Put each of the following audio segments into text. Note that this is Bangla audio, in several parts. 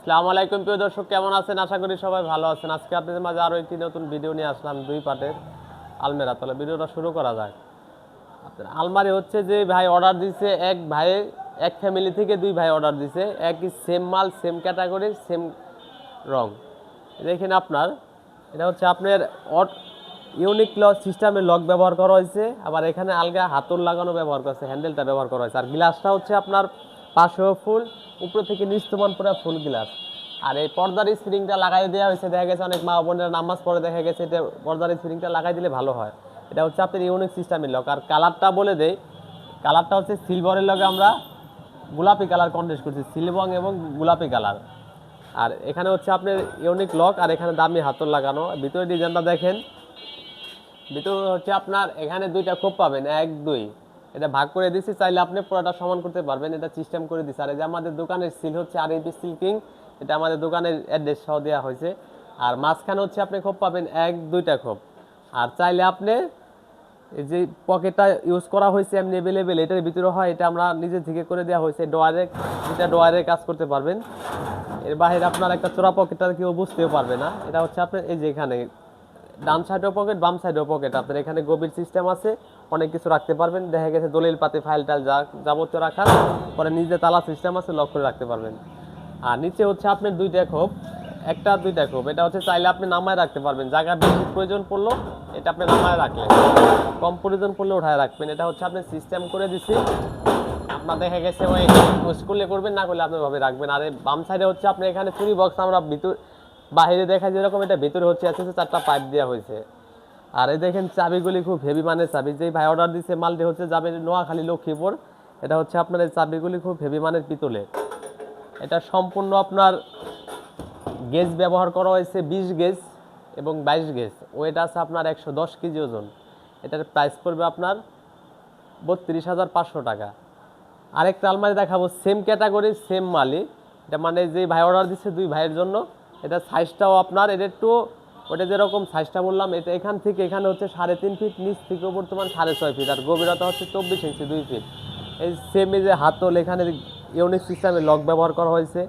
আসসালামু আলাইকুম, প্রিয় দর্শক, কেমন আছেন? আশা করি সবাই ভালো আছেন। আজকে আপনাদের মাঝে আরও একটি নতুন ভিডিও নিয়ে আসলাম। দুই পার্টের আলমেরা। তাহলে ভিডিওটা শুরু করা যাক। আপনার আলমারি হচ্ছে যে ভাই অর্ডার দিছে, এক ভাই এক ফ্যামিলি থেকে দুই ভাই অর্ডার দিছে। একই সেম মাল সেম ক্যাটাগরির সেম রং। দেখেন আপনার, এটা হচ্ছে আপনার অট ইউনিক লক সিস্টেমের লক ব্যবহার করা হয়েছে। আবার এখানে আলগা হাতল লাগানো ব্যবহার করা হয়েছে হ্যান্ডেলটা ব্যবহার করা হয়েছে। আর গ্লাসটা হচ্ছে আপনার পাশেও ফুল উপরে থেকে নিস্তমান পুরো ফুল গ্লাস। আর এই পর্দার স্প্রিংটা লাগাই দেওয়া হয়েছে, দেখা গেছে অনেক মা বোনেরা নামাজ পড়ে, দেখা গেছে এটা পর্দার স্প্রিংটা লাগাই দিলে ভালো হয়। এটা হচ্ছে আপনার ইউনিক সিস্টেমের লক আর কালারটা বলে দেই কালারটা হচ্ছে সিলভারের লগে আমরা গোলাপি কালার কন্টেস্ট করছি সিলবং এবং গোলাপি কালার আর এখানে হচ্ছে আপনার ইউনিক লক আর এখানে দামি হাতল লাগানো। ভিতরে ডিজাইনটা দেখেন। ভিতরে হচ্ছে আপনার এখানে দুইটা খোপ পাবেন, এক, দুই। এটা ভাগ করে দিচ্ছি চাইলে আপনি পুরোটা সমান করতে পারবেন। এটা সিস্টেম করে দিচ্ছে আর এই যে আমাদের দোকানের সিল হচ্ছে আর এপি সিল্কিং এটা আমাদের দোকানের অ্যাড্রেস সহ দেওয়া হয়েছে। আর মাঝখানে হচ্ছে আপনি খোপ পাবেন এক, দুইটা খোপ। আর চাইলে আপনি এই যে পকেটটা ইউজ করা হয়েছে এমনি অ্যাভেলেবেল এটার ভিতরে হয়, এটা আমরা নিজে থেকে করে দেওয়া হয়েছে। ডোয়ারে এটা ডোয়ারে কাজ করতে পারবেন। এর বাইরে আপনার একটা চোরা পকেটটা কেউ বুঝতেও পারবে না। এটা হচ্ছে আপনার এই যে এখানে ডান সাইডেও পকেট বাম সাইডেও পকেট আপনার এখানে গভীর সিস্টেম আছে, অনেক কিছু রাখতে পারবেন। দেখা গেছে দলিল পাতি ফাইল টাইল যা যাবতীয় রাখার। পরে নিজে তালা সিস্টেম আছে লক করে রাখতে পারবেন। আর নিচে হচ্ছে আপনার দুইটা খোপ। একটা, দুইটা খোপ। এটা হচ্ছে চাইলে আপনি নামায় রাখতে পারবেন। জায়গা বেশি প্রয়োজন পড়ল, এটা আপনি নামায় রাখলেন। কম প্রয়োজন পড়লে উঠায় রাখবেন। এটা হচ্ছে আপনি সিস্টেম করে দিছি। আপনার দেখা গেছে ওই স্কুলে করবেন, না করলে আপনি ভাবে রাখবেন। আর বাম সাইডে হচ্ছে আপনি এখানে চুরি বক্স আমরা ভিতর বাইরে দেখা যেরকম এটা ভিতরে হচ্ছে, আছে চারটা পাইপ দেওয়া হয়েছে। আর এই দেখেন চাবিগুলি খুব হেভি মানের চাবি। যেই ভাই অর্ডার দিছে, মালটি হচ্ছে যাবে নোয়াখালী লক্ষ্মীপুর। এটা হচ্ছে আপনার এই চাবিগুলি খুব হেভি মানের পিতলের। এটা সম্পূর্ণ আপনার গেজ ব্যবহার করা হয়েছে বিশ গেজ এবং বাইশ গেজ ওয়েট আছে আপনার একশো দশ কেজি ওজন। এটার প্রাইস পড়বে আপনার বত্রিশ হাজার পাঁচশো টাকা। আরেকটা আলমারি দেখাবো সেম ক্যাটাগরির সেম মালি এটা মানে যে ভাই অর্ডার দিচ্ছে দুই ভাইয়ের জন্য। এটা সাইজটাও আপনার, এটা একটু, ওটা যেরকম সাইজটা বললাম, এটা এখান থেকে, এখানে হচ্ছে সাড়ে তিন ফিট নিচ থেকে বর্তমান সাড়ে ছয় ফিট আর গভীরতা হচ্ছে চব্বিশ ইঞ্চি দুই ফিট এই সেম যে হাতল, এখানে ইউনিক সিস্টেমে লক ব্যবহার করা হয়েছে,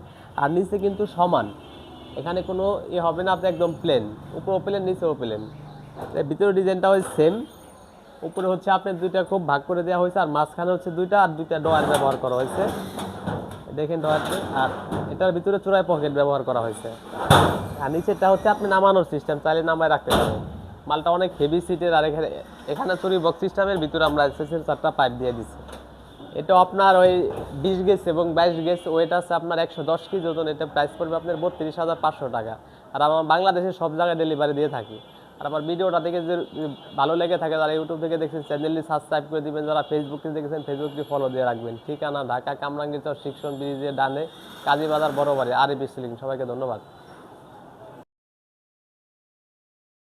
আর নিচে কিন্তু সমান। এখানে কোনো ই হবে না, আপনি একদম প্লেন উপরে প্লেন নিচেও প্লেন ভিতরে ডিজাইনটা হয় সেম উপরে হচ্ছে আপনার দুইটা খুব ভাগ করে দেওয়া হয়েছে, আর মাঝখানে হচ্ছে দুইটা, আর দুইটা ডয়ার ব্যবহার করা হয়েছে। দেখেন ডয়ারটি আর এটার ভিতরে চূড়ায় পকেট ব্যবহার করা হয়েছে। আর নিচেরটা হচ্ছে আপনি নামানোর সিস্টেম চাইলে নামায় রাখতে পারেন। মালটা অনেক হেভি সিটের আর এখানে এখানে চুরি বক্স সিস্টেমের ভিতরে আমরা এসএসের চারটা পাইপ দিয়ে দিচ্ছি এটা আপনার ওই বিশ গেস এবং বাইশ গেস ওয়েট আছে আপনার একশো দশ কেজি ওজন। এটা প্রাইস পড়বে আপনার বত্রিশ হাজার পাঁচশো টাকা। আর আমার বাংলাদেশের সব জায়গায় ডেলিভারি দিয়ে থাকি। আর আমার ভিডিওটা দেখে যে ভালো লেগে থাকে যারা ইউটিউব থেকে দেখছেন, চ্যানেলটি সাবস্ক্রাইব করে দিবেন। যারা ফেসবুক থেকে দেখেছেন ফেসবুকটি ফলো দিয়ে রাখবেন। ঠিকানা ঢাকা কামরাঙ্গীর চর শিক্ষণ ব্রিজের ডানে, কাজীবাজার বড় বাড়ি আর এ সবাইকে ধন্যবাদ।